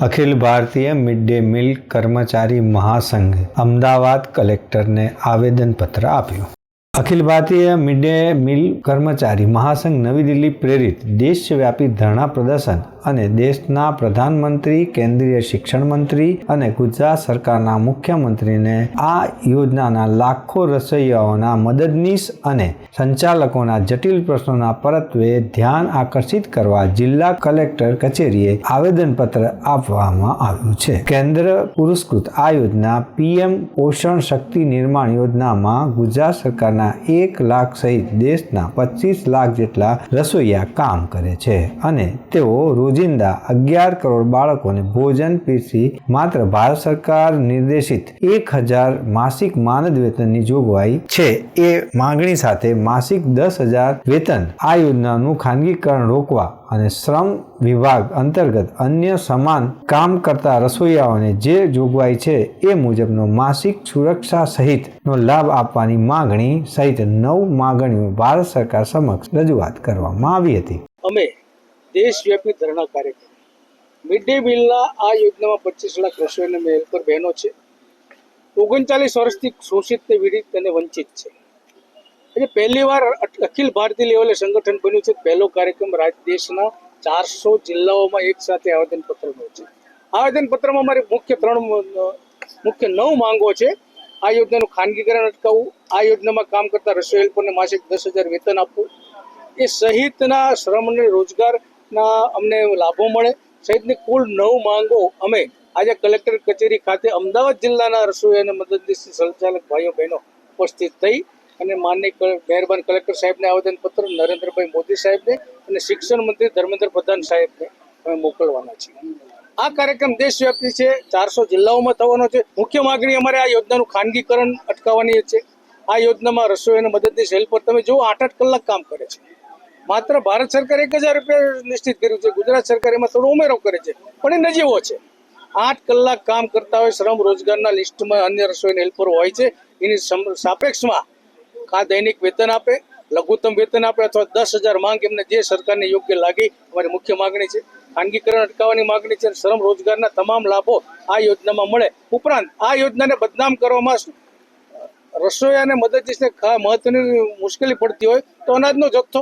Akhil Bharatiya mid day meal કર્મચારી મહાસંઘ, અમદાવાદ કલેક્ટરને આવેદનપત્ર આપ્યું. Akhil Bharatiya mid day meal કર્મચારી મહાસંઘ નવી દિલ્હી પ્રેરિત, દેશવ્યાપી ધરણા પ્રદર્શન અને દેશના પ્રધાનમંત્રી, કેન્દ્રીય શિક્ષણ મંત્રી અને ગુજરાત સરકારના મુખ્યમંત્રીને આ યોજનાના લાખો રસોઈયાઓના મદદનીશ અને સંચાલકોના જટિલ પ્રશ્નોના પરત્વે ધ્યાન આકર્ષિત કરવા જિલ્લા કલેક્ટર કચેરીએ આવેદનપત્ર આપવામાં આવ્યું છે. કેન્દ્ર પુરસ્કૃત આ યોજના પીએમ પોષણ શક્તિ નિર્માણ યોજનામાં ગુજરાત સરકારના એક લાખ સહિત દેશના પચીસ લાખ જેટલા રસોઈયા કામ કરે છે અને તેઓ રોજિંદા અગિયાર કરોડ બાળકોને ભોજન પીરસી માત્ર ભારત સરકાર નિર્દેશિત એક હજાર માસિક માનદ વેતનની જોગવાઈ છે. એ માંગણી સાથે માસિક દસ હજાર વેતન આ યોજનાનું ખાનગીકરણ રોકવા અને શ્રમ વિભાગ અંતર્ગત અન્ય સમાન કામ કરતા રસોઈયાઓને જે જોગવાઈ છે એ મુજબનો માસિક સુરક્ષા સહિતનો લાભ આપવાની માંગણી સહિત નવ માંગણીઓ ભારત સરકાર સમક્ષ રજૂઆત કરવામાં આવી હતી. અમે દેશવ્યાપી ધરણા કાર્યક્રમ. મિડ ડે મિલના આ યોજનામાં પચીસ લાખ રસોઈના મેં પર બહેનો છે. ઓગણચાલીસ વર્ષથી શોષિત ને પીડિત અને વંચિત છે. એટલે પહેલીવાર અખિલ ભારતીય લેવલે સંગઠન બન્યું છે. પહેલો કાર્યક્રમ રાજ, દેશના ચારસો જિલ્લાઓમાં એક સાથે આવેદનપત્રનો છે. આવેદનપત્રમાં અમારી મુખ્ય ત્રણ મુખ્ય નવ માંગો છે. આ યોજનાનું ખાનગીકરણ અટકાવવું, આ યોજનામાં કામ કરતા રસોઈ હેલ્પરને માસિક દસ હજાર વેતન આપવું, એ સહિતના શ્રમ અને રોજગારના અમને લાભો મળે. સહિતની કુલ નવ માંગો અમે આજે કલેક્ટર કચેરી ખાતે અમદાવાદ જિલ્લાના રસોઈ અને મદદનીશ સંચાલક ભાઈઓ બહેનો ઉપસ્થિત થઈ અને માનની મહેરબાન કલેક્ટર સાહેબને આવેદનપત્ર, નરેન્દ્રભાઈ મોદી સાહેબને અને શિક્ષણ મંત્રી ધર્મેન્દ્ર પ્રધાન સાહેબને અમે મોકલવાના છીએ. આ કાર્યક્રમ દેશવ્યાપી છે, ચારસો જિલ્લાઓમાં થવાનો છે. મુખ્ય માગણી અમારે આ યોજનાનું ખાનગીકરણ અટકાવવાની છે. આ યોજનામાં રસોઈ અને મદદનીશ હેલ્પર, તમે જુઓ આઠ આઠ કલાક કામ કરે છે. માત્ર ભારત સરકારે એક હજાર રૂપિયા નિશ્ચિત કર્યું છે. ગુજરાત સરકાર એમાં થોડો ઉમેરો કરે છે. પણ એ નજીવો છે. આઠ કલાક કામ કરતા હોય શ્રમ રોજગારના લિસ્ટમાં અન્ય રસોઈના હેલ્પરો હોય છે. એની સાપેક્ષમાં કા દૈનિક વેતન આપે, લઘુત્તમ વેતન આપે અથવા દસ હજાર માંગ એમને જે સરકારને યોગ્ય લાગી અમારી મુખ્ય માગણી છે. ખાનગીકરણ અટકાવવાની માગણી છે અને શ્રમ રોજગારના તમામ લાભો આ યોજનામાં મળે. ઉપરાંત આ યોજનાને બદનામ કરવામાં રસોઈયાને મદદનીશને ખા, મહત્વની મુશ્કેલી પડતી હોય તો અનાજનો જથ્થો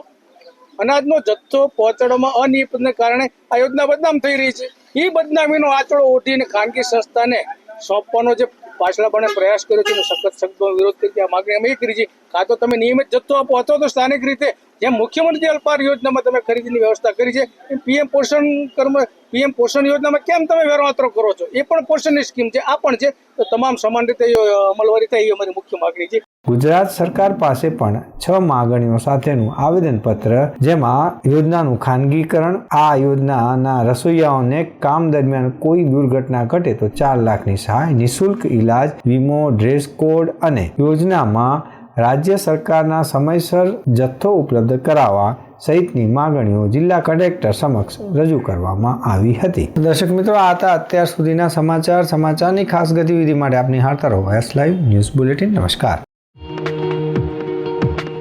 અનાજનો જથ્થો પહોંચાડવામાં અનિયમિતને કારણે આ યોજના બદનામ થઈ રહી છે. એ બદનામીનો આચળો ઓઢીને ખાનગી સંસ્થાને સોંપવાનો જે પાછળપણે પ્રયાસ કર્યો છે સખત શબ્દો વિરોધ કરી આ માગણી અમે એ કરી છે. કાં તો તમે નિયમિત જથ્થો આપો, અથવા તો સ્થાનિક રીતે જેમ મુખ્યમંત્રી અલ્પાર યોજનામાં તમે ખરીદીની વ્યવસ્થા કરી છે, એમ પીએમ પોષણ કર્મ, પીએમ પોષણ યોજનામાં કેમ તમે વેરવાત્રો કરો છો? એ પણ પોષણની સ્કીમ છે, આ પણ છે. તો તમામ સમાન રીતે અમલવારી થાય, એ અમારી મુખ્ય માગણી છે. ગુજરાત સરકાર પાસે પણ છ માગણીઓ સાથેનું આવેદનપત્ર, જેમાં યોજનાનું ખાનગીકરણ, આ યોજનાના રસોઈયાઓને કામ દરમિયાન કોઈ દુર્ઘટના ઘટે તો ચાર લાખની સહાય, નિઃશુલ્ક ઇલાજ વીમો, ડ્રેસ કોડ અને યોજનામાં રાજ્ય સરકારના સમયસર જથ્થો ઉપલબ્ધ કરાવવા સહિતની માગણીઓ જિલ્લા કલેક્ટર સમક્ષ રજૂ કરવામાં આવી હતી. દર્શક મિત્રો, આ હતા અત્યાર સુધીના સમાચાર. સમાચારની ખાસ ગતિવિધિ માટે આપની હાર્તા રહો એસ લાઈવ ન્યૂઝ બુલેટિન નમસ્કાર.